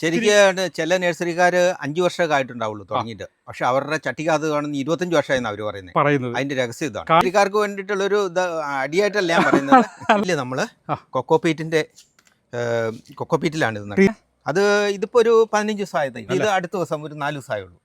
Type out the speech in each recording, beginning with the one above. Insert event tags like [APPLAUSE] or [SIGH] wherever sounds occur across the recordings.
ശരിക്കും ചില നഴ്സറിക്കാര് അഞ്ചു വർഷമൊക്കെ ആയിട്ടുണ്ടാവുള്ളൂ തുടങ്ങിയിട്ട്. പക്ഷെ അവരുടെ ചട്ടിക്കകത്ത് കാണുന്ന ഇരുപത്തഞ്ച് വർഷമായിരുന്നു അവർ പറയുന്നത് പറയുന്നത്. അതിന്റെ രഹസ്യം ഇതാണ്. കാ- ചട്ടിക്കാർക്ക് വേണ്ടിയിട്ടുള്ള ഒരു അടിയായിട്ടല്ല ഞാൻ പറയുന്നത്. ഇല്ല നമ്മൾ. കൊക്കോപീറ്റിന്റെ കൊക്കോപീറ്റിലാണ് ഇത്. അത് ഇതിപ്പോ ഒരു പതിനഞ്ച് ദിവസമായത് ഇത് അടുത്ത ദിവസം ഒരു നാല് ദിവസമായുള്ളൂ.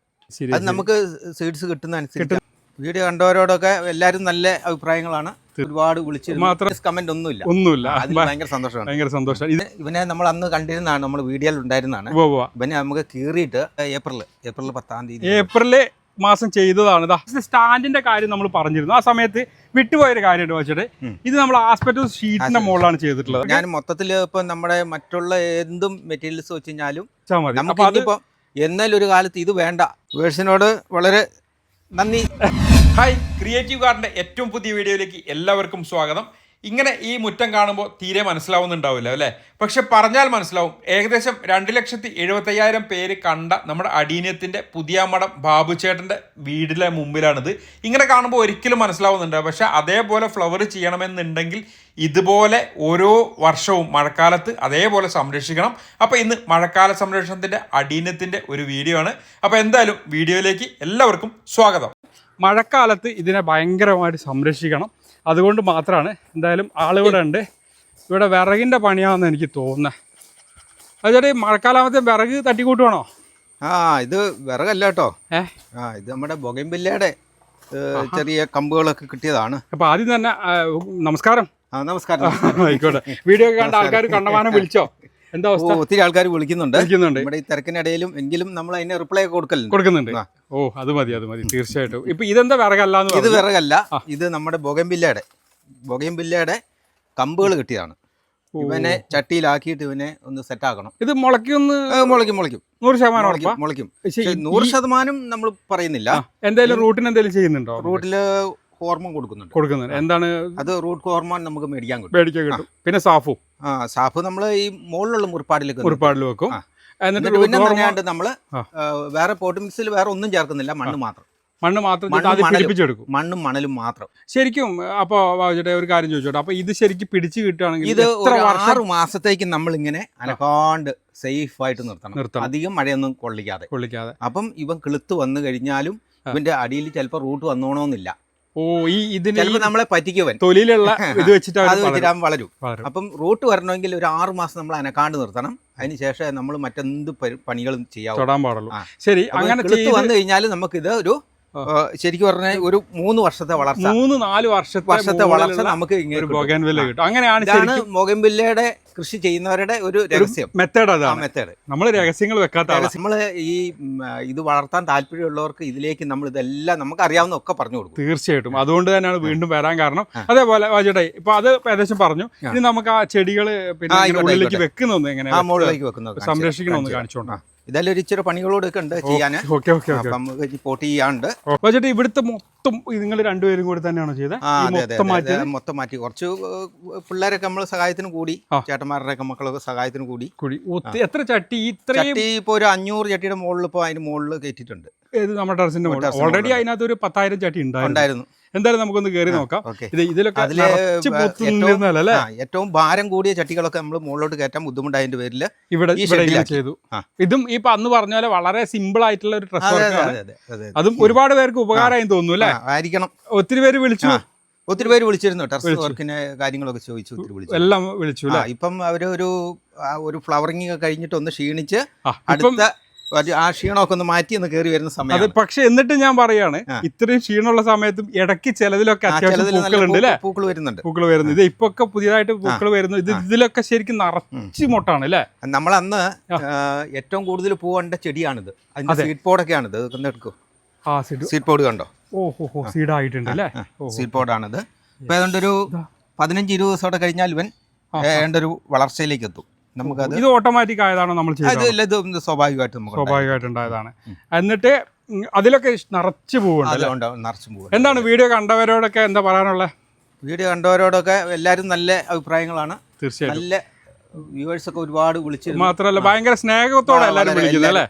അത് നമുക്ക് സീഡ്സ് കിട്ടുന്ന അനുസരിച്ച് വീഡിയോ കണ്ടവരോടൊക്കെ എല്ലാവരും നല്ല അഭിപ്രായങ്ങളാണ്. ഒരുപാട് വിളിച്ചിരുന്നു. മാത്രം- കമന്റ് ഒന്നുമില്ല. ഒന്നുമില്ല. അതിൽ ഭയങ്കര സന്തോഷമാണ്. ഭയങ്കര സന്തോഷം. ഇത് ഇവനെ നമ്മൾ അന്ന് കണ്ടിരുന്നാണ് നമ്മൾ വീഡിയോയിൽ ഉണ്ടായിരുന്നാണ്. ഇവനെ നമുക്ക് കീറിയിട്ട് ഏപ്രിൽ ഏപ്രിൽ പത്താം തീയതി. ഏപ്രിൽ മാസം ചെയ്തതാണ്. ഇതാ സ്റ്റാൻഡിന്റെ കാര്യം നമ്മൾ പറഞ്ഞിരുന്നു. ആ സമയത്ത് വിട്ടുപോയൊരു കാര്യമായിട്ട് വെച്ചിട്ട്. ഇത് നമ്മൾ ആസ്പെക്ട് ഷീറ്റിന്റെ മുകളിലാണ് ചെയ്തിട്ടുള്ളത്. ഞാൻ മൊത്തത്തിൽ ഇപ്പൊ നമ്മുടെ മറ്റുള്ള എന്തും മെറ്റീരിയൽസ് വെച്ച് കഴിഞ്ഞാലും നമുക്ക് അപ്പൊ അത് എന്നാലും ഒരു കാലത്ത് ഇത് വേണ്ട. വേഴ്സിനോട് വളരെ നന്ദി. ഹായ് ക്രിയേറ്റീവ് കാർഡിന്റെ ഏറ്റവും പുതിയ വീഡിയോയിലേക്ക് എല്ലാവർക്കും സ്വാഗതം. ഇങ്ങനെ ഈ മുറ്റം കാണുമ്പോൾ തീരെ മനസ്സിലാവുന്നുണ്ടാവില്ല അല്ലേ? പക്ഷെ പറഞ്ഞാൽ മനസ്സിലാവും. ഏകദേശം രണ്ട് ലക്ഷത്തി എഴുപത്തയ്യായിരം പേര് കണ്ട നമ്മുടെ അടീനത്തിന്റെ പുതിയ മഠം ബാബുചേട്ടന്റെ വീടിലെ മുമ്പിലാണിത്. ഇങ്ങനെ കാണുമ്പോൾ ഒരിക്കലും മനസ്സിലാവുന്നുണ്ട് പക്ഷെ അതേപോലെ ഫ്ലവർ ചെയ്യണമെന്നുണ്ടെങ്കിൽ ഇതുപോലെ ഓരോ വർഷവും മഴക്കാലത്ത് അതേപോലെ സംരക്ഷിക്കണം. അപ്പോൾ ഇന്ന് മഴക്കാല സംരക്ഷണത്തിന്റെ അടീനത്തിന്റെ ഒരു വീഡിയോ ആണ്. അപ്പോൾ എന്തായാലും വീഡിയോയിലേക്ക് എല്ലാവർക്കും സ്വാഗതം. മഴക്കാലത്ത് ഇതിനെ ഭയങ്കരമായിട്ട് സംരക്ഷിക്കണം. അതുകൊണ്ട് മാത്രമാണ് എന്തായാലും ആളിവിടെ ഉണ്ട്. ഇവിടെ വിറകിന്റെ പണിയാണെന്ന് എനിക്ക് തോന്നുന്നത് ഈ മഴക്കാലാമത്തെ വിറക് തട്ടിക്കൂട്ടുവാണോ? ആ ഇത് വിറകല്ല കേട്ടോ. ഏ? ആ ഇത് നമ്മുടെ ബൊഗൈൻപില്ലയുടെ ചെറിയ കമ്പുകളൊക്കെ കിട്ടിയതാണ്. അപ്പൊ ആദ്യം തന്നെ നമസ്കാരം. ആ നമസ്കാരം ആയിക്കോട്ടെ. വീഡിയോ കണ്ട ആൾക്കാർ കണ്ടമാനം വിളിച്ചോ. എന്താ അവസ്ഥ? ഒത്തിരി ആൾക്കാർ വിളിക്കുന്നുണ്ട്. വിളിക്കുന്നുണ്ട്. നമ്മുടെ ഈ തിരക്കിനിടയിലും എങ്കിലും നമ്മൾ അതിനെ റിപ്ലൈ കൊടുക്കലുണ്ട്. കൊടുക്കുന്നുണ്ട്. ഓ അത് മതി അത് മതി. തീർച്ചയായിട്ടും. ഇപ്പൊ ഇതെന്താ വിറകല്ല ഇത് വിറകല്ല. ഇത് നമ്മുടെ ബൊഗൈൻപില്ലയുടെ ബൊഗൈൻപില്ലയുടെ കമ്പുകൾ കിട്ടിയതാണ്. ഇവനെ ചട്ടിയിലാക്കിയിട്ട് ഇവനെ ഒന്ന് സെറ്റ് ആക്കണം. ഇത് മുളയ്ക്കൊന്ന് ഏ, മുളയ്ക്കും മുളയ്ക്കും. നൂറ് ശതമാനം മുളയ്ക്കും മുളയ്ക്കും. നൂറ് ശതമാനം നമ്മൾ പറയുന്നില്ല. എന്തായാലും റൂട്ടിന് എന്തെങ്കിലും ചെയ്യുന്നുണ്ടോ? റൂട്ടിൽ ഹോർമോൺ കൊടുക്കുന്നുണ്ട്. കൊടുക്കുന്നുണ്ട്. എന്താണ്? അത് റൂട്ട് ഹോർമോൺ നമുക്ക് മേടിക്കാൻ കിട്ടും. മേടിക്കാൻ കിട്ടും. പിന്നെ സാഫു. ആ സാഫു നമ്മൾ ഈ മുകളിലുള്ള മുറിപ്പാടിൽ ഉരുപ്പാടിൽ വെക്കും. എന്നിട്ട് പിന്നെ പറഞ്ഞാണ്ട് നമ്മൾ വേറെ പോട്ട് മിക്സിൽ വേറെ ഒന്നും ചേർക്കുന്നില്ല. മണ്ണ് മാത്രം. മണ്ണ് മാത്രം. പിടിപ്പിച്ചെടുക്കും. മണ്ണും മണലും മാത്രം. ശരിക്കും അപ്പൊ ചേട്ടാ ഒരു കാര്യം ചോദിച്ചോട്ടെ. അപ്പൊ ഇത് ശരിക്കും പിടിച്ചു കിട്ടുകയാണെങ്കിൽ ഇത് ആറ് മാസത്തേക്ക് നമ്മൾ ഇങ്ങനെ അനക്കാണ്ട് സേഫ് ആയിട്ട് നിർത്തണം. നിർത്തണം. അധികം മഴയൊന്നും കൊള്ളിക്കാതെ. കൊള്ളിക്കാതെ. അപ്പം ഇവൻ കിളുത്ത് വന്നു കഴിഞ്ഞാലും ഇവന്റെ അടിയിൽ ചിലപ്പോൾ റൂട്ട് വന്നോണമെന്നില്ല ഓ ഈ ഇതിന് നമ്മളെ പറ്റിക്കുവൻ. തൊലിയിലുള്ള [LAUGHS] ഇത് വെച്ചിട്ട് അത്. വെച്ചിട്ട് അവൻ വളരും. അപ്പം റൂട്ട് വരണമെങ്കിൽ ഒരു ആറ് മാസം നമ്മൾ അനക്കാണ്ട് നിർത്തണം. അതിന് ശേഷം നമ്മൾ മറ്റെന്ത് പണികളും ചെയ്യാൻ തൊടാൻ പാടുള്ളൂ. ശരി അങ്ങനെ വന്നു കഴിഞ്ഞാൽ നമുക്ക് ഇത് ഒരു ശരിക്കും പറഞ്ഞാൽ ഒരു മൂന്ന് വർഷത്തെ വളർച്ച. മൂന്ന് നാല് വർഷത്തെ വർഷത്തെ വളർച്ച നമുക്ക് കിട്ടും. ബോഗൻവില്ല ആ. കിട്ടും. അങ്ങനെയാണ് ഇതാണ് കൃഷി ചെയ്യുന്നവരുടെ ഒരു രഹസ്യം. മെത്തേഡ് അതാണ്. മെത്തേഡ് നമ്മൾ രഹസ്യങ്ങൾ വെക്കാത്ത. നമ്മൾ ഈ ഇത് വളർത്താൻ താല്പര്യമുള്ളവർക്ക് ഇതിലേക്ക് നമ്മൾ ഇതെല്ലാം നമുക്ക് അറിയാവുന്ന ഒക്കെ പറഞ്ഞു കൊടുക്കും. തീർച്ചയായിട്ടും. അതുകൊണ്ട് തന്നെയാണ് വീണ്ടും വരാൻ കാരണം. അതേപോലെ വാജേട്ടായി ഇപ്പൊ അത് ഏകദേശം പറഞ്ഞു. ഇനി നമുക്ക് ആ ചെടികൾ പിന്നെ ഉള്ളിലേക്ക്. വെക്കുന്നൊന്ന് എങ്ങനെ സംരക്ഷിക്കണമെന്ന് കാണിച്ചോണ്ടാ. ഇതെല്ലാം ഒരു ഇച്ചിരി പണികളോടൊക്കെ ഉണ്ട് ചെയ്യാൻ അപ്പം പോട്ട് ചെയ്യാണ്ട്. ഇവിടുത്തെ മൊത്തം നിങ്ങൾ രണ്ടുപേരും കൂടി തന്നെയാണോ ചെയ്തത്? മൊത്തം മാറ്റി? കുറച്ച് പിള്ളേരൊക്കെ നമ്മൾ സഹായത്തിന് കൂടി ആ. ചേട്ടന്മാരുടെ ഒക്കെ മക്കളൊക്കെ സഹായത്തിന് കൂടി. എത്ര ചട്ടി? ഇത്രയും ഇപ്പോൾ ഒരു അഞ്ഞൂറ് ചട്ടിയുടെ മുകളിൽ ഇപ്പോൾ അതിന് മുകളിൽ കയറ്റിയിട്ടുണ്ട്. നമ്മുടെ ടെറസിന്റെ ഓൾറെഡി. അതിനകത്ത് ഒരു പത്തായിരം ചട്ടി ഉണ്ടായിരുന്നു. എന്തായാലും നമുക്കൊന്ന് കയറി നോക്കാം. ഇത് ഇതിലൊക്കെ ഏറ്റവും- ഭാരം കൂടിയ ചട്ടികളൊക്കെ നമ്മൾ മുകളിലോട്ട് കയറ്റാൻ ബുദ്ധിമുട്ടായതിന്റെ പേരിൽ ഇവിടെ. ചെയ്തു. ഇതും ഈ അന്ന് പറഞ്ഞ പോലെ വളരെ സിമ്പിൾ ആയിട്ടുള്ള ഒരു ഡ്രസ് അതെ ഒരുപാട് പേർക്ക് ഉപകാരമായി തോന്നുന്നു അല്ലേ? ആയിരിക്കണം. ഒത്തിരി പേര് വിളിച്ചു. ഒത്തിരി പേര് വിളിച്ചിരുന്നു. ടെറസ്. വർക്കിന് കാര്യങ്ങളൊക്കെ ചോദിച്ചു ഒത്തിരി വിളിച്ചു. എല്ലാം വിളിച്ചു ഇപ്പം അവർ ഒരു ഒരു ഫ്ലവറിങ് ഒക്കെ കഴിഞ്ഞിട്ട് ഒന്ന് ക്ഷീണിച്ച് അടുത്ത ആ ക്ഷീണമൊക്കെ ഒന്ന് മാറ്റി ഒന്ന് കയറി വരുന്ന അത് സമയം പക്ഷെ എന്നിട്ട് ഞാൻ പറയാണ്. ഇത്രയും ക്ഷീണമുള്ള സമയത്തും ഇടയ്ക്ക് ചിലതിലൊക്കെ അത്യാവശ്യം പൂക്കളുണ്ട് അല്ലേ? പൂക്കൾ വരുന്നുണ്ട്. പൂക്കൾ വരുന്നു. ഇത് ഇപ്പൊ ഒക്കെ പുതിയതായിട്ട് പൂക്കൾ വരുന്നു. ഇത് ഇതിലൊക്കെ ശരിക്കും നിറച്ചു മൊട്ടാണ് അല്ലേ? നമ്മൾ അന്ന് ഏറ്റവും കൂടുതൽ പൂവേണ്ട ചെടിയാണിത്. അതിന്റെ അതെ. സീഡ് പോഡൊക്കെയാണിത് എടുക്കൂ. സീഡ് പോഡ് കണ്ടോ? ഓഹോ സീഡ് ആയിട്ടുണ്ട് അല്ലേ? സീഡ് പോഡാണിത് ഇപ്പൊ ഏതാണ്ട് ഒരു. പതിനഞ്ച് ഇരുപത് ദിവസത്തോടെ കഴിഞ്ഞാൽ ഇവൻ ഏതാണ്ട് ഒരു വളർച്ചയിലേക്ക് എത്തും. നമുക്കത് ഇത് ഓട്ടോമാറ്റിക് ആയതാണോ നമ്മൾ ചെയ്യുന്നത് ചെയ്തത് ഇത് സ്വാഭാവികമായിട്ട് നമുക്ക് സ്വാഭാവികമായിട്ടുണ്ടായതാണ് എന്നിട്ട് അതിലൊക്കെ നിറച്ച് പൂവുണ്ട് നിറച്ചും പോകും എന്താണ് വീഡിയോ കണ്ടവരോടൊക്കെ എന്താ പറയാനുള്ളത് വീഡിയോ കണ്ടവരോടൊക്കെ എല്ലാവരും നല്ല അഭിപ്രായങ്ങളാണ്. തീർച്ചയായിട്ടും. നല്ല വ്യൂവേഴ്സ് ഒക്കെ ഒരുപാട് വിളിച്ചു മാത്രമല്ല ഭയങ്കര സ്നേഹത്തോടെ എല്ലാവരും വിളിക്കുന്നത് അല്ലേ?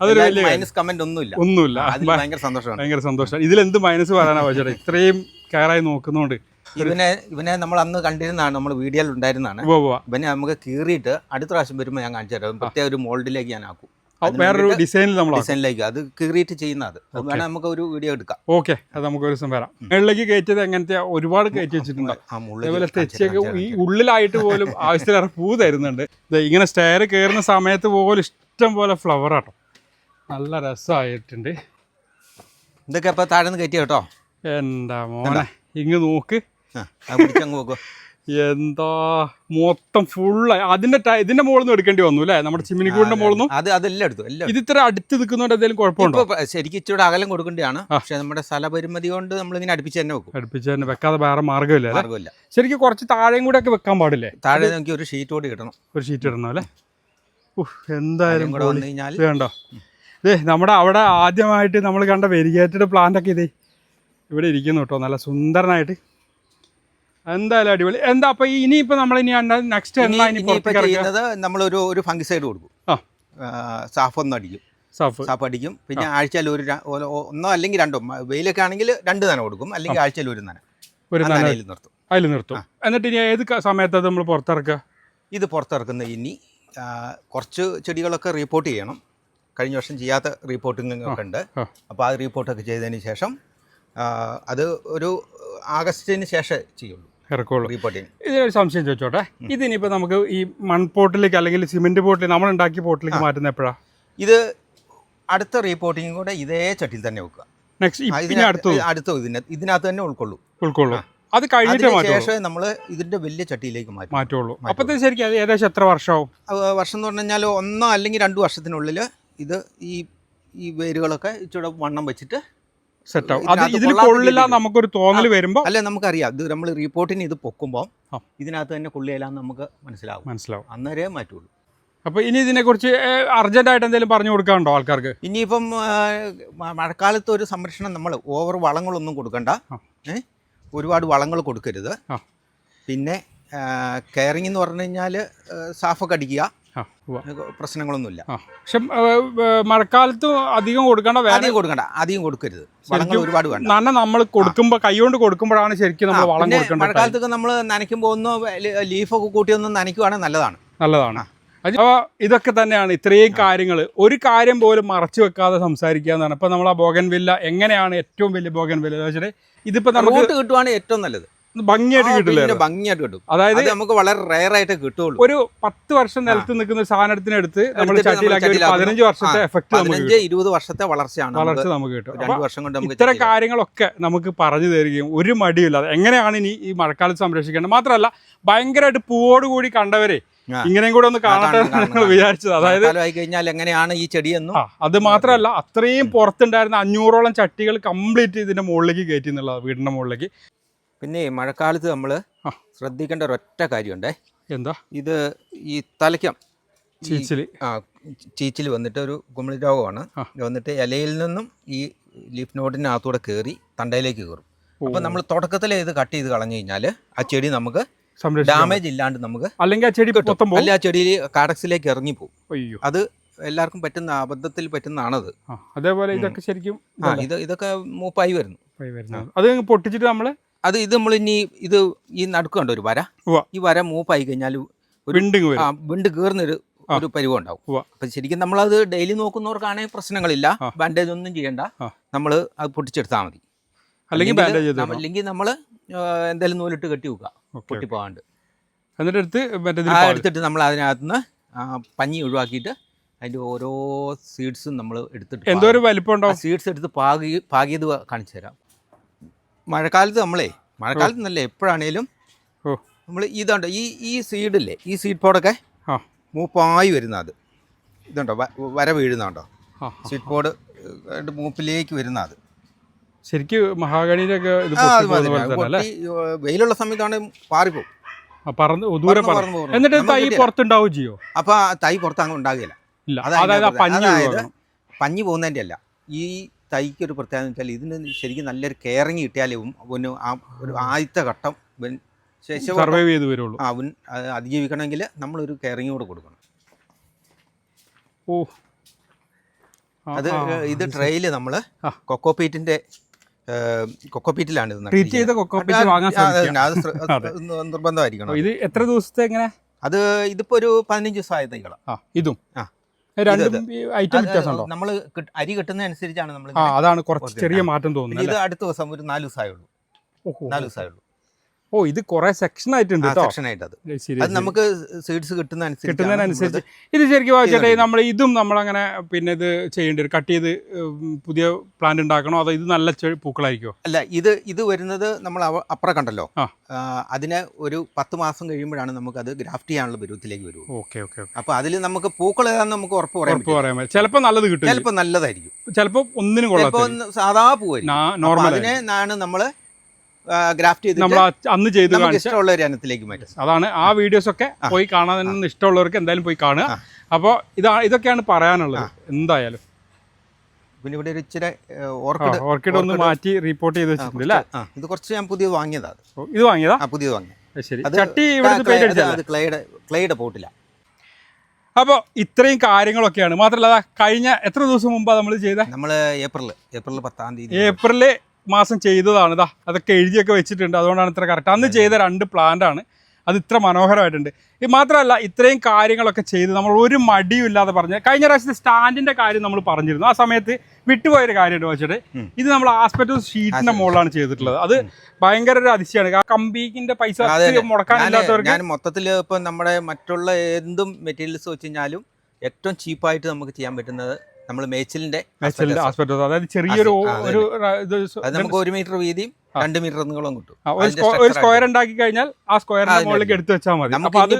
അതൊരു വലിയ മൈനസ് കമന്റ് ഒന്നുമില്ല. ഒന്നുമില്ല. ഭയങ്കര സന്തോഷമാണ്. ഭയങ്കര സന്തോഷമാണ് ഇതിലെന്ത് മൈനസ് പറയാനാ വെച്ചാൽ ഇത്രയും കെയറായി നോക്കുന്നുണ്ട് ഇവനെ ഇവനെ നമ്മൾ അന്ന് കണ്ടിരുന്നതാണ് നമ്മൾ വീഡിയോയിൽ ഉണ്ടായിരുന്നതാണ്. ഉവ്വ്. ഇവനെ നമുക്ക് കീറിയിട്ട് അടുത്ത പ്രാവശ്യം വരുമ്പോൾ ഞാൻ കാണിച്ചു തരാം. പ്രത്യേക ഒരു മോൾഡിലേക്ക് ഞാൻ ആക്കും. വേറൊരു ഡിസൈനിൽ നമ്മൾ ഡിസൈനിലേക്ക് അത് കീറിയിട്ട് ചെയ്യുന്ന അത്. വേണേൽ നമുക്ക് ഒരു വീഡിയോ എടുക്കാം. ഓക്കെ അത് നമുക്ക് ഒരു ദിവസം വരാം. മുകളിലേക്ക് കയറ്റിയത് എങ്ങനത്തെ ഒരുപാട് കയറ്റി വെച്ചിട്ടുണ്ട്. അതേപോലെ തെച്ചൊക്കെ ഈ ഉള്ളിലായിട്ട് പോലും ആവശ്യത്തിലേറെ പൂ തരുന്നുണ്ട്. ഇങ്ങനെ സ്റ്റെയർ കയറുന്ന സമയത്ത് പോലും ഇഷ്ടം പോലെ ഫ്ലവർ ആട്ടോ. നല്ല രസമായിട്ടുണ്ട്. ഇതൊക്കെ അപ്പോൾ താഴെ നിന്ന് കയറ്റി കേട്ടോ? എന്താ മോനെ? ഇങ്ങ് നോക്ക്. പിടിച്ചങ്ങ് എന്താ? മൊത്തം ഫുള്ള് അതിന്റെ ഇതിന്റെ മുകളിൽ നിന്ന് എടുക്കേണ്ടി വന്നു അല്ലേ? നമ്മുടെ ചിമ്മിനിക്കൂടിന്റെ മുകളിൽ നിന്നും അത് അതെല്ലാം എടുത്തു എല്ലാം ഇത് ഇത്ര അടുത്ത് നിൽക്കുന്നതുകൊണ്ട് എന്തെങ്കിലും കുഴപ്പമുണ്ടോ? ശരിക്കും ഇച്ചിരി അകലം കൊടുക്കേണ്ടതാണ് പക്ഷെ നമ്മുടെ സ്ഥലപരിമിതി കൊണ്ട് നമ്മൾ ഇങ്ങനെ അടുപ്പിച്ച് തന്നെ വെക്കും. അടുപ്പിച്ച് തന്നെ വെക്കാതെ വേറെ മാർഗമില്ല മാർഗമില്ല. ശരിക്കും കുറച്ച് താഴെയും കൂടെ ഒക്കെ വെക്കാൻ പാടില്ലേ? താഴെ നമുക്ക് ഒരു ഷീറ്റ് കൂടി കിട്ടണം ഒരു ഷീറ്റ് ഇടണം അല്ലേ? എന്തായാലും കൂടെ വന്നു കഴിഞ്ഞാൽ വേണ്ടോ? ഇതേ നമ്മുടെ അവിടെ ആദ്യമായിട്ട് നമ്മൾ കണ്ട വെരിഗേറ്റഡ് പ്ലാന്റ് ഒക്കെ ഇതേ. ഇവിടെ ഇരിക്കുന്നു കേട്ടോ. നല്ല സുന്ദരനായിട്ട്. എന്തായാലും അടിപൊളി. എന്താ അപ്പൊ ഇനിയിപ്പോ നമ്മൾ ഇനി നെക്സ്റ്റ് എന്താ ഇനി ഇനിയിപ്പോ ചെയ്യുന്നത് നമ്മളൊരു ഒരു ഫംഗിസൈഡ് കൊടുക്കും. സാഫ് ഒന്ന് അടിക്കും. സാഫ്. സാഫ് അടിക്കും. പിന്നെ ആഴ്ചയിൽ ഒരു ഒന്നോ അല്ലെങ്കിൽ രണ്ടോ. വെയിലൊക്കെ ആണെങ്കിൽ രണ്ട് നന കൊടുക്കും. അല്ലെങ്കിൽ ആഴ്ചയിൽ ഒരു നന. ഒരു നന നിർത്തും. അതിൽ നിർത്തും. എന്നിട്ട് ഇനി ഏത് സമയത്ത് നമ്മൾ പുറത്തിറക്കുക? ഇത് പുറത്തിറക്കുന്ന ഇനി കുറച്ച് ചെടികളൊക്കെ റിപ്പോർട്ട് ചെയ്യണം. കഴിഞ്ഞ വർഷം ചെയ്യാത്ത റിപ്പോർട്ടിംഗ് ഒക്കെ ഉണ്ട്. അപ്പോൾ ആ റിപ്പോർട്ടൊക്കെ ചെയ്തതിന് ശേഷം അത് ഒരു ആഗസ്റ്റിന് ശേഷം ചെയ്യുള്ളൂ. ഇറക്കുള്ളൂ. ഇതിനൊരു സംശയം ചോദിച്ചോട്ടെ? ഇതിനിപ്പോ നമുക്ക് ഈ മൺപോട്ടിലേക്ക് അല്ലെങ്കിൽ സിമെന്റ് പോട്ടിൽ നമ്മൾ ഉണ്ടാക്കിയ പോട്ടിലേക്ക് മാറ്റുന്ന എപ്പോഴാണ് ഇത് അടുത്ത റീപോർട്ടിംഗ് കൂടെ ഇതേ ചട്ടിയിൽ തന്നെ വെക്കുക. നെക്സ്റ്റ് അടുത്ത ഇതിനകത്ത് തന്നെ ഉൾക്കൊള്ളൂ. ഉൾക്കൊള്ളൂ. അത് കഴിഞ്ഞിട്ട് ശേഷം നമ്മൾ ഇതിന്റെ വലിയ ചട്ടിയിലേക്ക് മാറ്റി. മാറ്റുള്ളൂ. അപ്പോഴത്തെ ശരിക്കും അത് ഏകദേശം എത്ര വർഷമാവും? വർഷം എന്ന് പറഞ്ഞു കഴിഞ്ഞാൽ ഒന്നോ അല്ലെങ്കിൽ രണ്ടു വർഷത്തിനുള്ളിൽ ഇത് ഈ ഈ വേരുകളൊക്കെ ഇച്ചിരി വണ്ണം വെച്ചിട്ട് സെറ്റ് ആവും. അത് ഇതിൽ കൊള്ളില്ല നമുക്കൊരു തോന്നൽ വരുമ്പോൾ അല്ല നമുക്കറിയാം. ഇത് നമ്മൾ റിപ്പോർട്ടിന് ഇത് പൊക്കുമ്പോൾ. ഇതിനകത്ത് തന്നെ കൊള്ളിയല്ലാന്ന് നമുക്ക് മനസ്സിലാവും. മനസ്സിലാവും. അന്നേരേ മാറ്റുള്ളൂ. അപ്പോൾ ഇനി ഇതിനെക്കുറിച്ച് അർജന്റ് ആയിട്ട് എന്തെങ്കിലും പറഞ്ഞു കൊടുക്കാനുണ്ടോ ആൾക്കാർക്ക്? ഇനിയിപ്പം മഴക്കാലത്ത് ഒരു സംരക്ഷണം നമ്മൾ ഓവർ വളങ്ങളൊന്നും കൊടുക്കണ്ട. ഒരുപാട് വളങ്ങൾ കൊടുക്കരുത്. പിന്നെ കെയറിംഗ് എന്ന് പറഞ്ഞു കഴിഞ്ഞാൽ സാഫൊക്കെ അടിക്കുക. പ്രശ്നങ്ങളൊന്നുമില്ല. പക്ഷെ മഴക്കാലത്ത് അധികം കൊടുക്കണ്ട അധികം കൊടുക്കണ്ട അധികം കൊടുക്കരുത്. വളങ്ങൾ ഒരുപാട് വേണ്ട. നന നമ്മൾ കൊടുക്കുമ്പോൾ കൈകൊണ്ട് കൊടുക്കുമ്പോഴാണ് ശരിക്കും നമ്മൾ വളം കൊടുക്കേണ്ടത് മഴക്കാലത്തൊക്കെ നമ്മൾ നനയ്ക്കുമ്പോൾ ഒന്ന് ലീഫൊക്കെ കൂട്ടി ഒന്ന് നനയ്ക്കുവാണെങ്കിൽ നല്ലതാണ്. നല്ലതാണ്. അപ്പോൾ ഇതൊക്കെ തന്നെയാണ് ഇത്രയും കാര്യങ്ങൾ. ഒരു കാര്യം പോലും മറച്ചു വെക്കാതെ സംസാരിക്കുക എന്നാണ്. ഇപ്പൊ നമ്മൾ ആ ബോഗൻ വില്ല എങ്ങനെയാണ് ഏറ്റവും വലിയ ബോഗൻ വില്ല എന്ന് വെച്ചിട്ട് ഇതിപ്പോ നമുക്ക് കിട്ടുവാണെങ്കിൽ ഏറ്റവും നല്ലത്. ഭംഗിയായിട്ട് കിട്ടില്ല ഭംഗിയായിട്ട് കിട്ടും. അതായത് നമുക്ക് വളരെ റയർ ആയിട്ട് കിട്ടുള്ളൂ. ഒരു പത്ത് വർഷം നിലത്ത് നിൽക്കുന്ന സാധനത്തിനെടുത്ത് നമ്മൾ ചട്ടിയിലാക്കി പതിനഞ്ച് വർഷത്തെ എഫക്ട് പതിനഞ്ച് ഇരുപത് വർഷത്തെ വളർച്ചയാണ് വളർച്ച നമുക്ക് കിട്ടും. രണ്ടു വർഷം കൊണ്ട് നമുക്ക് ഇത്തരം. കാര്യങ്ങളൊക്കെ നമുക്ക് പറഞ്ഞു തരികയും ഒരു മടിയില്ലാതെ എങ്ങനെയാണ് ഇനി ഈ മഴക്കാലത്ത് സംരക്ഷിക്കേണ്ടത്? മാത്രമല്ല ഭയങ്കരമായിട്ട് പൂവോട് കൂടി കണ്ടവരെ. ഇങ്ങനെയും കൂടെ ഒന്ന് കാണട്ടെ കാണണം, വിചാരിച്ചത്. അതായത് കഴിഞ്ഞാൽ എങ്ങനെയാണ് ഈ ചെടിയെന്നും അത് മാത്രമല്ല അത്രയും പുറത്തുണ്ടായിരുന്ന അഞ്ഞൂറോളം ചട്ടികൾ കംപ്ലീറ്റ് ഇതിന്റെ മുകളിലേക്ക് കയറ്റി എന്നുള്ളത് വീടിന്റെ മുകളിലേക്ക്. പിന്നെ മഴക്കാലത്ത് നമ്മൾ ശ്രദ്ധിക്കേണ്ട ഒരൊറ്റ കാര്യമുണ്ടേ. എന്താ? ഇത് ഈ തലയ്ക്കാം ചീച്ചിൽ ആ ചീച്ചിൽ വന്നിട്ട് ഒരു കുമിളി രോഗമാണ്. വന്നിട്ട് ഇലയിൽ നിന്നും ഈ ലീഫ് നോട്ടിനകത്തൂടെ കയറി തണ്ടയിലേക്ക് കയറും അപ്പം നമ്മൾ തുടക്കത്തിൽ ഇത് കട്ട് ചെയ്ത് കളഞ്ഞു കഴിഞ്ഞാൽ ആ ചെടി നമുക്ക് ഡാമേജ് ഇല്ലാണ്ട് നമുക്ക് അല്ലെങ്കിൽ ആ ചെടി കിട്ടും. അല്ല ആ ചെടിയിൽ കാടക്സിലേക്ക് ഇറങ്ങി പോകും. അത് എല്ലാവർക്കും പറ്റുന്ന അബദ്ധത്തിൽ പറ്റുന്നതാണത്. അതേപോലെ ഇതൊക്കെ ശരിക്കും ആ ഇത് ഇതൊക്കെ മൂപ്പായി വരുന്നു. അത് പൊട്ടിച്ചിട്ട് നമ്മൾ അത് ഇത് നമ്മൾ ഇനി ഇത് ഈ നടുക്കുണ്ട് ഒരു വര. ഈ വര മൂപ്പായി കഴിഞ്ഞാൽ ഒരു ആ വിണ്ട് കീർന്നൊരു. ഒരു പരിവം ഉണ്ടാവും. അപ്പൊ ശരിക്കും നമ്മളത് ഡെയിലി നോക്കുന്നവർക്കാണെങ്കിൽ പ്രശ്നങ്ങളില്ല. ബാൻഡേജ് ഒന്നും ചെയ്യണ്ട. നമ്മൾ അത് പൊട്ടിച്ചെടുത്താൽ മതി. അല്ലെങ്കിൽ ബാൻഡേജ് അല്ലെങ്കിൽ നമ്മൾ എന്തായാലും നൂലിട്ട് കെട്ടി വെക്കുക. പൊട്ടി പൊട്ടിപ്പോകാണ്ട് എന്നിട്ട് എടുത്ത് എടുത്തിട്ട് നമ്മൾ അതിനകത്തുനിന്ന് നിന്ന് പഞ്ഞി ഒഴിവാക്കിയിട്ട് അതിന്റെ ഓരോ സീഡ്സും നമ്മൾ എടുത്തിട്ട് എന്തോ ഒരു വലിപ്പം സീഡ്സ് എടുത്ത് പാകി പാകിയത് കാണിച്ചു തരാം മഴക്കാലത്ത് നമ്മളേ മഴക്കാലത്ത് നല്ല എപ്പോഴാണേലും നമ്മൾ ഇതുണ്ട് ഈ ഈ സീഡില്ലേ ഈ സീഡ് പോഡൊക്കെ മൂപ്പായി വരുന്ന അത് ഇതുണ്ടോ വര വീഴുന്നുണ്ടോ സീഡ് പോഡ് മൂപ്പിലേക്ക് വരുന്ന അത് ശരിക്കും മഹാഗണിയിലൊക്കെ വെയിലുള്ള സമയത്താണ് പാറിപ്പോവും. പറന്ന് ദൂരെ പറന്ന്. എന്നിട്ട് തൈ. പുറത്തുണ്ടാവും ചെയ്യോ? അപ്പോൾ തൈ പുറത്ത് അങ്ങ് ഉണ്ടാകില്ല അതായത് പഞ്ഞു പോകുന്നതിന്റെ അല്ല ഈ തൈക്ക് ഒരു പ്രത്യേകത വെച്ചാൽ ഇതിന് ശരിക്കും നല്ലൊരു കെയറിങ് കിട്ടിയാലേ ഒന്ന് ആ ഒരു ആദ്യത്തെ ഘട്ടം ശേഷം സർവൈവ് ചെയ്ത് വരുള്ളൂ. അവൻ അത് അതിജീവിക്കണമെങ്കിൽ നമ്മളൊരു കെയറിങ് കൂടെ കൊടുക്കണം. ഓ. അത് ഇത് ട്രെയിൽ നമ്മൾ. കൊക്കോപീറ്റിന്റെ കൊക്കോപീറ്റിലാണ് ഇത് ട്രീറ്റ് ചെയ്ത കൊക്കോപ്പിച്ച് വാങ്ങാൻ അത് നിർബന്ധമായിരിക്കണം. ഇത് എത്ര ദിവസത്തെ എങ്ങനെ? അത് ഇതിപ്പോ ഒരു പതിനഞ്ച് ദിവസമായ തൈകളാണ് ഇതും. ആ. രണ്ടും ഐറ്റം വ്യത്യാസമുണ്ടോ നമ്മൾ അരി കിട്ടുന്നതനുസരിച്ചാണ് നമ്മൾ അതാണ് കുറച്ച് ചെറിയ മാറ്റം തോന്നുന്നത് ഇത്? അടുത്ത ദിവസം ഒരു നാല് ദിവസമായുള്ളൂ ഓഹോ. നാല് ദിവസമായുള്ളൂ ഓ ഇത് കുറെ സെക്ഷൻ ആയിട്ടുണ്ട് സെക്ഷൻ ആയിട്ട് അത്. നമുക്ക് സീഡ്സ് കിട്ടുന്നതനുസരിച്ച് കിട്ടുന്നതിനനുസരിച്ച്. ഇത് ശരിക്കും വായിച്ചിട്ട് നമ്മൾ ഇതും നമ്മളങ്ങനെ പിന്നെ ഇത് ചെയ്യേണ്ടി വരും. കട്ട് ചെയ്ത് പുതിയ പ്ലാന്റ് ഉണ്ടാക്കണോ അതോ ഇത് നല്ല പൂക്കളായിരിക്കുമോ അല്ല ഇത് ഇത് വരുന്നത് നമ്മൾ അപ്പുറ കണ്ടല്ലോ. അതിന് ഒരു പത്ത് മാസം കഴിയുമ്പോഴാണ് നമുക്ക് അത് ഗ്രാഫ്റ്റ് ചെയ്യാനുള്ള പരുവത്തിലേക്ക് വരും ഓക്കെ ഓക്കെ അപ്പോൾ അപ്പൊ അതിൽ നമുക്ക് പൂക്കൾ ഏതാണെന്ന് നമുക്ക് ഉറപ്പ് പറയാം ഉറപ്പ് പറയാൻ പറ്റും. ചിലപ്പോൾ നല്ലത് കിട്ടും. ചിലപ്പോൾ നല്ലതായിരിക്കും. ചിലപ്പോൾ ഒന്നിനും കൊള്ളാം സാധാ പൂവായിരിക്കും. അതിനെ നമ്മൾ നമ്മൾ ഗ്രാഫ്റ്റ് നമ്മൾ അന്ന് ചെയ്ത് ഇഷ്ടമുള്ള ഒരു ഇനത്തിലേക്ക് മാറ്റും. അതാണ് ആ വീഡിയോസ് ഒക്കെ പോയി കാണാൻ ഇഷ്ടമുള്ളവർക്ക് എന്തായാലും പോയി കാണുക. അപ്പോൾ ഇതാ ഇതൊക്കെയാണ് പറയാനുള്ളത്. എന്തായാലും. പിന്നെ ഇവിടെ ഒരു ഇച്ചിരി ഓർക്കിഡ് ഓർക്കിഡ് ഒന്ന് മാറ്റി റിപ്പോർട്ട് ചെയ്ത് വെച്ചിട്ടുണ്ട് അല്ലേ? ഇത് കുറച്ച് ഞാൻ പുതിയത് വാങ്ങിയതാണ് ഇത് വാങ്ങിയതാ? പുതിയത് വാങ്ങി ശരി. ചട്ടി അത് ക്ലേയുടെ ക്ലേയുടെ പോട്ടില്ല അപ്പോൾ ഇത്രയും കാര്യങ്ങളൊക്കെയാണ്. മാത്രമല്ല കഴിഞ്ഞ എത്ര ദിവസം മുമ്പാണ് നമ്മൾ ചെയ്തത് നമ്മൾ ഏപ്രിൽ ഏപ്രിൽ പത്താം തീയതി. ഏപ്രിൽ മാസം ചെയ്തതാണ്. ഇതാ അതൊക്കെ എഴുതിയൊക്കെ വെച്ചിട്ടുണ്ട്. അതുകൊണ്ടാണ് ഇത്ര കറക്റ്റ് അന്ന് ചെയ്ത രണ്ട് പ്ലാന്റ് ആണ്. അത് ഇത്ര മനോഹരമായിട്ടുണ്ട്. ഇത് മാത്രമല്ല ഇത്രയും കാര്യങ്ങളൊക്കെ ചെയ്ത് നമ്മൾ ഒരു മടിയും ഇല്ലാതെ പറഞ്ഞ കഴിഞ്ഞ പ്രാവശ്യത്തെ സ്റ്റാൻഡിന്റെ കാര്യം നമ്മൾ പറഞ്ഞിരുന്നു. ആ സമയത്ത് വിട്ടുപോയൊരു കാര്യമുണ്ട് വെച്ചിട്ട്. ഇത് നമ്മൾ ആസ്പെക്ട് ഷീറ്റിന്റെ മുകളിലാണ് ചെയ്തിട്ടുള്ളത്. അത് ഭയങ്കര ഒരു അതിശയമാണ്. കമ്പിക്കിന്റെ പൈസ. മുടക്കാനില്ലാത്തവർക്ക് ഞാൻ മൊത്തത്തിൽ ഇപ്പം നമ്മുടെ മറ്റുള്ള എന്തും മെറ്റീരിയൽസ് വെച്ച് കഴിഞ്ഞാലും ഏറ്റവും ചീപ്പായിട്ട് നമുക്ക് ചെയ്യാൻ പറ്റുന്നത് നമ്മൾ മേച്ചിലിന്റെ മെച്ചലിന്റെ ആസ്പെക്ട് അതായത് ചെറിയൊരു ഒരു അത് നമുക്ക് ഒരു മീറ്റർ വീതിയും രണ്ട് മീറ്റർ നീളം കിട്ടും. ഒരു സ്ക്വയർ- ഉണ്ടാക്കി കഴിഞ്ഞാൽ ആ സ്ക്വയറിന്റെ മുകളിലേക്ക് എടുത്തു വെച്ചാൽ മതി. അപ്പൊ അത്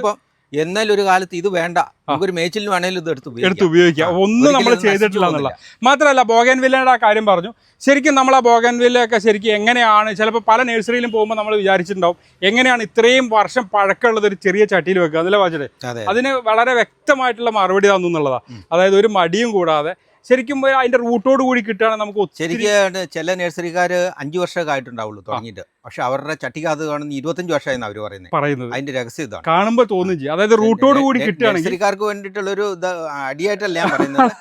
എന്നാലും ഒരു കാലത്ത് ഇത് വേണ്ട. ഒരു മേച്ചിലിന് വേണേലും ഇത് എടുത്ത് എടുത്ത് ഉപയോഗിക്കാം. ഒന്നും നമ്മൾ ചെയ്തിട്ടില്ല എന്നുള്ള മാത്രമല്ല ബോഗൻ വില്ലയുടെ ആ കാര്യം പറഞ്ഞു. ശരിക്കും നമ്മൾ ആ ബോഗൻ വില്ലയൊക്കെ ശരിക്കും എങ്ങനെയാണ് ചിലപ്പോൾ പല നഴ്സറിയിലും പോകുമ്പോൾ നമ്മൾ വിചാരിച്ചിട്ടുണ്ടാവും എങ്ങനെയാണ് ഇത്രയും വർഷം പഴക്കമുള്ളത് ഒരു ചെറിയ ചട്ടിയിൽ വെക്കുക അതിലെ വാച്ചിട്ട് അതെ അതിന് വളരെ വ്യക്തമായിട്ടുള്ള മറുപടി തന്നു എന്നുള്ളതാണ് അതായത് ഒരു മടിയും കൂടാതെ ശരിക്കും അതിന്റെ റൂട്ടോട് കൂടി കിട്ടുകയാണെങ്കിൽ നമുക്ക് ശരിക്കും ചില നഴ്സറിക്കാർ അഞ്ചു വർഷമൊക്കെ ആയിട്ടുണ്ടാവുള്ളൂ തുടങ്ങിയിട്ട്. പക്ഷെ അവരുടെ ചട്ടിക്കകത്ത് കാണുന്ന ഇരുപത്തഞ്ച് വർഷമായിരുന്നു അവർ പറയുന്നത് പറയുന്നത്. അതിന്റെ രഹസ്യം ഇതാണ്. കാണുമ്പോൾ തോന്നും ചെയ്യും. അതായത് റൂട്ടോട് കൂടി കിട്ടുകയാണെങ്കിൽ നഴ്സറിക്കാർക്ക് വേണ്ടിയിട്ടുള്ള ഒരു അടിയായിട്ടല്ല ഞാൻ പറയുന്നത്.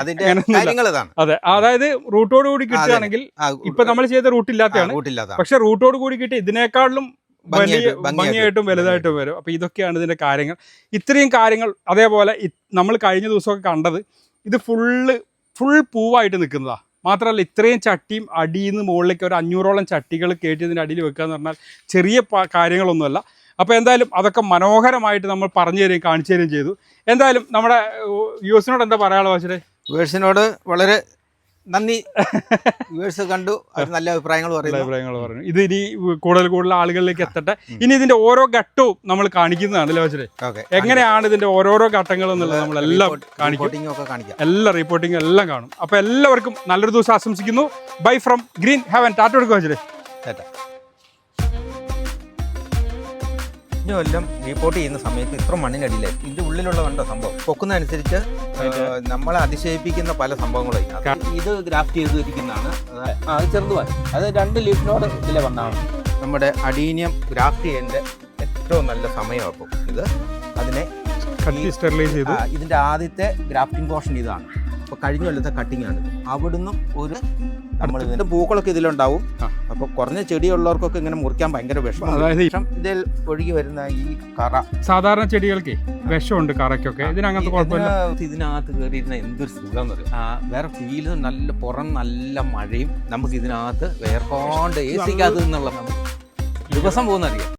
അതിന്റെ. കാര്യങ്ങൾ ഇതാണ് അതെ. അതായത് റൂട്ടോട് കൂടി കിട്ടുകയാണെങ്കിൽ ഇപ്പൊ നമ്മൾ ചെയ്ത റൂട്ടില്ലാത്തതാണ്. റൂട്ടില്ലാത്ത പക്ഷെ റൂട്ടോട് കൂടി കിട്ടി ഇതിനേക്കാളും വലിയ ഭംഗിയായിട്ടും വലുതായിട്ടും വരും. അപ്പോൾ ഇതൊക്കെയാണ് ഇതിന്റെ കാര്യങ്ങൾ. ഇത്രയും കാര്യങ്ങൾ അതേപോലെ നമ്മൾ കഴിഞ്ഞ ദിവസമൊക്കെ കണ്ടത് ഇത് ഫുള്ള് ഫുൾ പൂവായിട്ട് നിൽക്കുന്നതാണ് മാത്രമല്ല ഇത്രയും ചട്ടിയും അടിയിൽ നിന്ന് മുകളിലേക്ക് ഒരു അഞ്ഞൂറോളം ചട്ടികൾ കയറ്റി ഇതിന്റെ അടിയിൽ വെക്കുക എന്ന് പറഞ്ഞാൽ ചെറിയ കാര്യങ്ങളൊന്നുമല്ല. അപ്പോൾ എന്തായാലും അതൊക്കെ മനോഹരമായിട്ട് നമ്മൾ പറഞ്ഞു തരികയും കാണിച്ചു തരികയും ചെയ്തു. എന്തായാലും നമ്മുടെ വ്യൂസിനോട് എന്താ പറയാനുള്ള വെച്ചിട്ട് വേഴ്സിനോട് വളരെ നന്ദി. വ്യൂവേഴ്സ് കണ്ടു. നല്ല അഭിപ്രായങ്ങൾ പറയുന്നു. അഭിപ്രായങ്ങൾ പറഞ്ഞു ഇത് ഇനി കൂടുതൽ കൂടുതൽ ആളുകളിലേക്ക് എത്തട്ടെ. ഇനി ഇതിന്റെ ഓരോ ഘട്ടവും നമ്മൾ കാണിക്കുന്നതാണ് ലോചരെ എങ്ങനെയാണ് ഇതിന്റെ ഓരോരോ ഘട്ടങ്ങൾ എന്നുള്ളത് റിപ്പോർട്ടിംഗ് ഒക്കെ കാണിക്കാം. എല്ലാ റിപ്പോർട്ടിങ്ങും എല്ലാം കാണും. അപ്പൊ എല്ലാവർക്കും നല്ലൊരു ദിവസം ആശംസിക്കുന്നു. Bye from green heaven tata എടുക്കുക വെച്ചിട്ട് കേട്ടോ കൊല്ലം റിപ്പോർട്ട് ചെയ്യുന്ന സമയത്ത് ഇത്ര മണ്ണിനടിയിലെ ഇതിന്റെ ഉള്ളിലുള്ള കണ്ട സംഭവം? പൊക്കുന്നതനുസരിച്ച് നമ്മളെ അതിശയിപ്പിക്കുന്ന പല സംഭവങ്ങളും ഇത് ഗ്രാഫ്റ്റ് ചെയ്തിരിക്കുന്നതാണ് അത് ചെറുത് അത് രണ്ട് ലീഫിനോട് ഇതിലെ വന്നാണ് നമ്മുടെ അഡീനിയം ഗ്രാഫ്റ്റ് ചെയ്യേണ്ട ഏറ്റവും നല്ല സമയം അപ്പോൾ ഇത്. അതിനെ സ്റ്റെറിലൈസ് ചെയ്തു. ഇതിന്റെ ആദ്യത്തെ ഗ്രാഫ്റ്റിംഗ് പോർഷൻ ഇതാണ്. അപ്പോൾ കഴിഞ്ഞ കൊല്ലത്തെ കട്ടിംഗ് ആണ് അവിടുന്ന് ഒരു നമ്മൾ പൂക്കളൊക്കെ ഇതിലുണ്ടാവും. അപ്പൊ അപ്പോൾ കുറഞ്ഞ ചെടിയുള്ളവർക്കൊക്കെ ഇങ്ങനെ മുറിക്കാൻ ഭയങ്കര വിഷമം. അതായത് ഇതിൽ ഒഴുകി വരുന്ന ഈ കറ. സാധാരണ ചെടികൾക്ക് വിഷമുണ്ട് കറയ്ക്കൊക്കെ. ഇതിനങ്ങനത്തെ കുഴപ്പമില്ല. ഇതിന് ഇതിനകത്ത് കയറിയിരുന്ന എന്തൊരു സുഖം വേറെ ഫീൽ നല്ല പുറം നല്ല മഴയും നമുക്ക് ഇതിനകത്ത് വേർക്കോണ്ട് എ സിക്കകത്ത് നിന്നുള്ള ദിവസം പോകുന്നറിയാം